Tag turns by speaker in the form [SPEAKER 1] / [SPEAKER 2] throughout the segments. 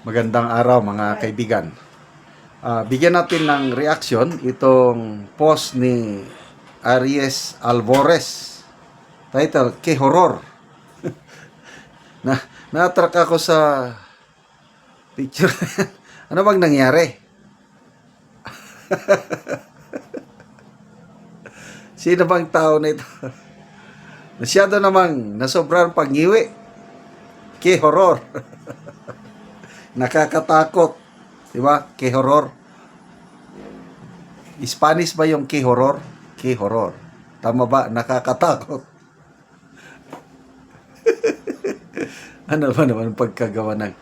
[SPEAKER 1] Magandang araw mga kaibigan. Ah, bigyan natin ng reaction itong post ni Aries Alvarez. Title, Ke Horror. na na-attract ako sa picture. ano bang nangyari? Sino bang tao na ito? Masyado namang nasobrang pangiwi. Ke horror. Nakakatakot. Di ba? Ke horror. Spanish ba yung ke horror? Ke horror. Tama ba? Nakakatakot. ano ba naman pagkagawa ng...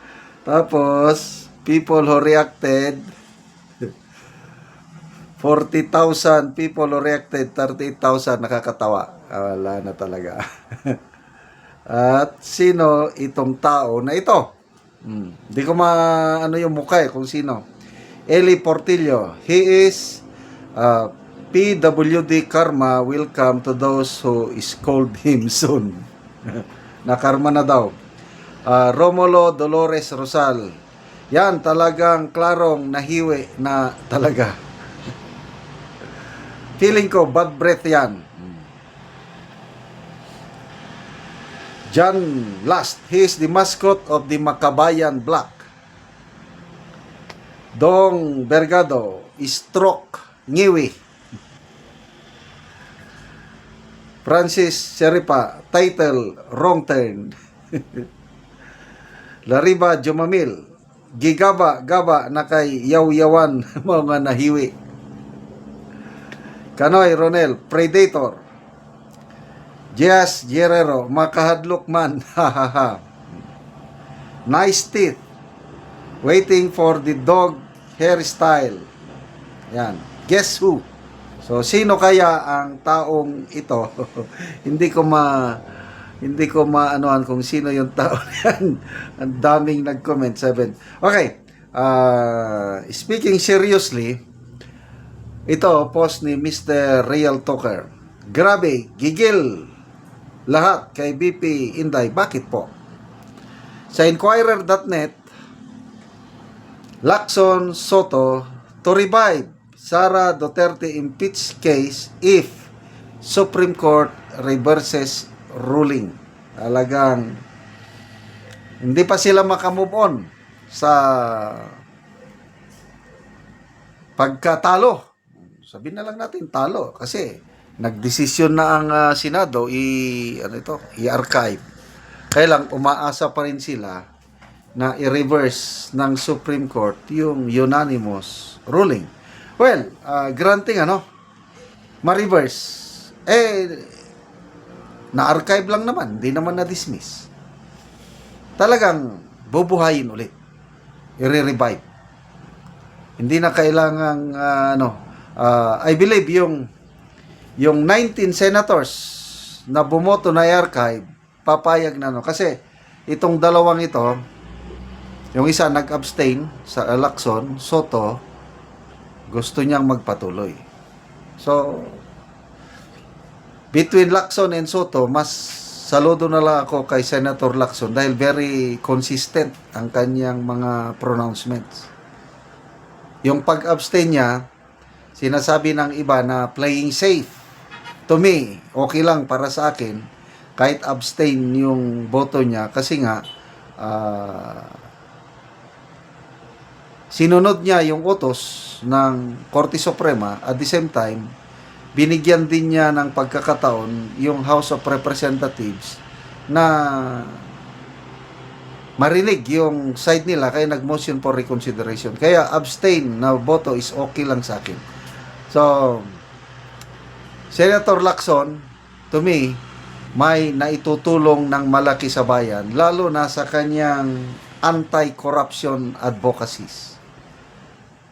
[SPEAKER 1] Tapos, people who reacted 40,000 people who reacted, 38,000 nakakatawa. Ah, Wala na talaga. At sino itong tao na ito? Hmm. Di ko ma ano yung mukha eh, kung sino. Eli Portillo. He is uh, PWD Karma will come to those who scold him soon. na karma na daw. Ah, Romulo Dolores Rosal. Yan talagang klarong nahiwi na talaga. Feeling ko, bad breath yan. John Last, he is the mascot of the Makabayan Black. Dong Bergado, Stroke, Ngiwi. Francis Seripa, title, Wrong Turn. Lariba Jumamil, Gigaba, Gaba, na kay Yaw-Yawan, mga nahiwi. Kanoy Ronel, Predator. Jazz Guerrero, makahadlok man. Nice teeth. Waiting for the dog hairstyle. Yan. Guess who? So, sino kaya ang taong ito? hindi ko ma hindi ko maanuhan kung sino yung tao yan. Ang daming nag-comment. Seven. Okay. Uh, speaking seriously, ito, post ni Mr. Real Talker. Grabe, gigil lahat kay BP Inday. Bakit po? Sa Inquirer.net, Lacson Soto to revive Sara Duterte impeach case if Supreme Court reverses ruling. Talagang hindi pa sila makamove on sa pagkatalo sabihin na lang natin talo kasi nagdesisyon na ang ah, Senado i ano ito, i-archive. Kaya lang umaasa pa rin sila na i-reverse ng Supreme Court yung unanimous ruling. Well, ah, granting ano, ma-reverse. Eh na-archive lang naman, hindi naman na-dismiss. Talagang bubuhayin ulit. I-revive. Hindi na kailangang ah, ano, uh, I believe yung yung 19 senators na bumoto na i-archive, papayag na no. Kasi itong dalawang ito, yung isa nag-abstain sa Lacson, Soto, gusto niyang magpatuloy. So, between Lacson and Soto, mas saludo na lang ako kay Senator Lacson dahil very consistent ang kanyang mga pronouncements. Yung pag-abstain niya, sinasabi ng iba na playing safe. To me, okay lang para sa akin kahit abstain yung boto niya kasi nga ah, sinunod niya yung utos ng Korte Suprema at the same time binigyan din niya ng pagkakataon yung House of Representatives na marinig yung side nila kaya nag-motion for reconsideration. Kaya abstain na boto is okay lang sa akin. So, Senator Lacson, to me, may naitutulong ng malaki sa bayan, lalo na sa kanyang anti-corruption advocacies.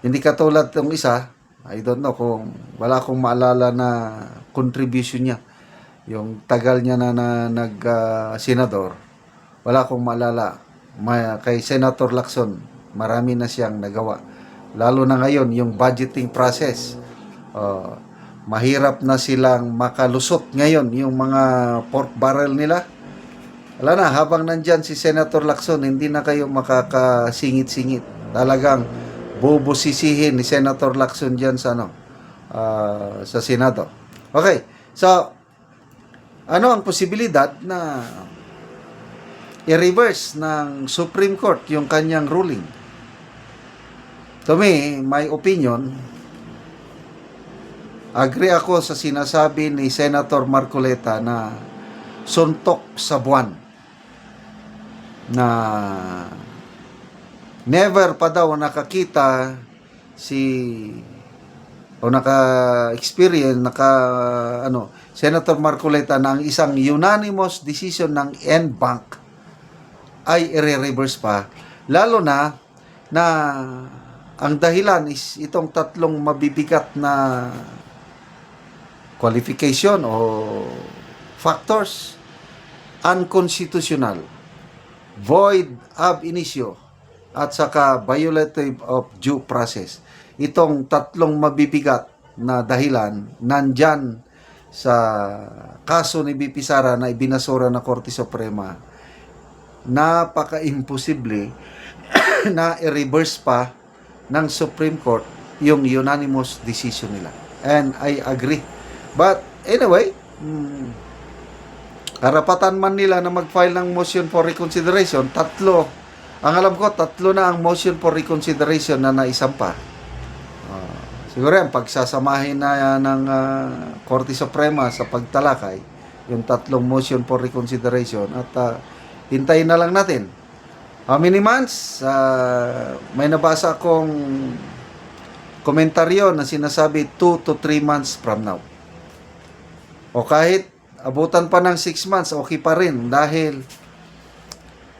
[SPEAKER 1] Hindi katulad ng isa, I don't know kung wala akong maalala na contribution niya. Yung tagal niya na, na nag-senador, wala akong maalala. May, kay Senator Lacson, marami na siyang nagawa. Lalo na ngayon, yung budgeting process. Uh, mahirap na silang makalusot ngayon yung mga pork barrel nila. wala na, habang nandyan si Senator Lacson, hindi na kayo makakasingit-singit. Talagang bubusisihin ni Senator Lacson dyan sa ano, ah, sa Senado. Okay, so, ano ang posibilidad na i-reverse ng Supreme Court yung kanyang ruling? To me, my opinion, agree ako sa sinasabi ni Senator Marcoleta na suntok sa buwan na never pa daw nakakita si o naka-experience, naka, ano, Senator Marcoleta ang isang unanimous decision ng NBank ay i-reverse pa. Lalo na, na ang dahilan is itong tatlong mabibigat na qualification o factors unconstitutional, void ab initio, at saka violative of due process. Itong tatlong mabibigat na dahilan nandyan sa kaso ni BP Sara na ibinasura ng Korte Suprema napaka-imposible na i-reverse pa ng Supreme Court yung unanimous decision nila. And I agree. But anyway, mm, karapatan man nila na mag-file ng motion for reconsideration, tatlo. Ang alam ko, tatlo na ang motion for reconsideration na naisampa. Ah, siguro yan, pagsasamahin na yan ng ah, Korte Suprema sa pagtalakay, yung tatlong motion for reconsideration at ah, hintayin na lang natin. How many months? Ah, may nabasa akong komentaryo na sinasabi 2 to 3 months from now. O kahit abutan pa ng 6 months, okay pa rin dahil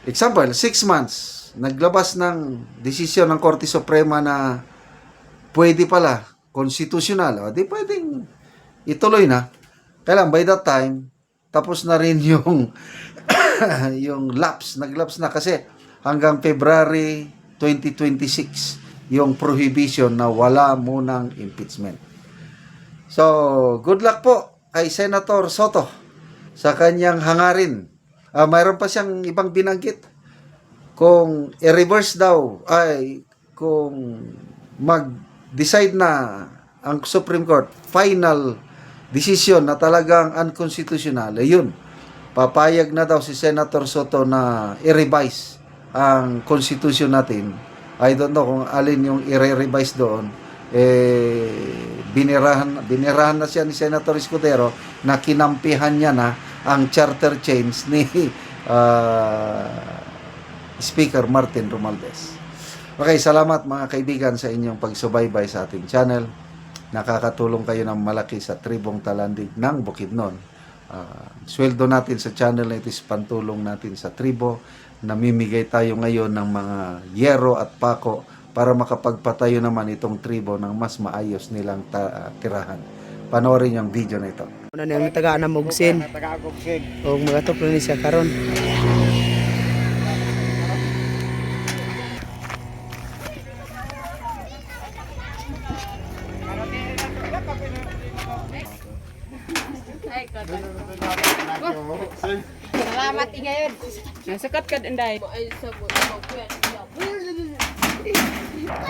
[SPEAKER 1] example, 6 months naglabas ng desisyon ng Korte Suprema na pwede pala, constitutional, o di pwedeng ituloy na. Kailan by that time, tapos na rin yung yung lapse, naglapse na kasi hanggang February 2026 yung prohibition na wala munang impeachment. So, good luck po kay Senator Soto sa kanyang hangarin. Ah, mayroon pa siyang ibang binanggit. Kung i-reverse daw, ay kung mag-decide na ang Supreme Court, final decision na talagang unconstitutional, yun, papayag na daw si Senator Soto na i-revise ang constitution natin. I don't know kung alin yung i-revise doon. Eh, binirahan, binirahan na siya ni Senator Escudero na kinampihan niya na ang charter change ni ah, Speaker Martin Romualdez. Okay, salamat mga kaibigan sa inyong pagsubaybay sa ating channel. Nakakatulong kayo ng malaki sa tribong talandig ng Bukidnon. Ah, sweldo natin sa channel na ito is pantulong natin sa tribo. Namimigay tayo ngayon ng mga yero at pako para makapagpatayo naman itong tribo ng mas maayos nilang ta- tirahan. Panoorin yung video na ito.
[SPEAKER 2] Una niyang taga na Mugsin. O mga tuplo ni siya karon.
[SPEAKER 3] Salamat ngayon.
[SPEAKER 4] Nasakat ka inday.
[SPEAKER 2] Karon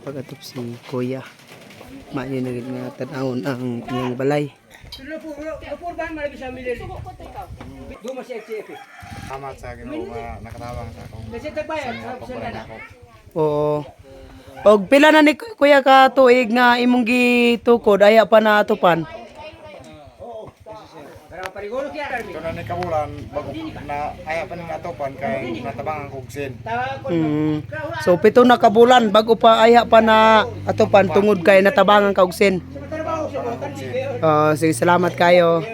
[SPEAKER 2] pagatop si Kuya. Mani na gid nga tan-awon ang kanyang balay.
[SPEAKER 3] Tama sa Ginoo nga nakatabang sa akong sa.
[SPEAKER 2] Oo. Og pila na ni kuya ka tuig nga imong gitukod aya pa na atupan.
[SPEAKER 3] Ito na ni kabulan bago na aya pa ning atopan kay natabangan kog sin.
[SPEAKER 2] Mm. So pito na ka bulan bago pa aya pa na atupan tungod kay
[SPEAKER 3] natabangan kog sin.
[SPEAKER 2] Ah, sige salamat kayo.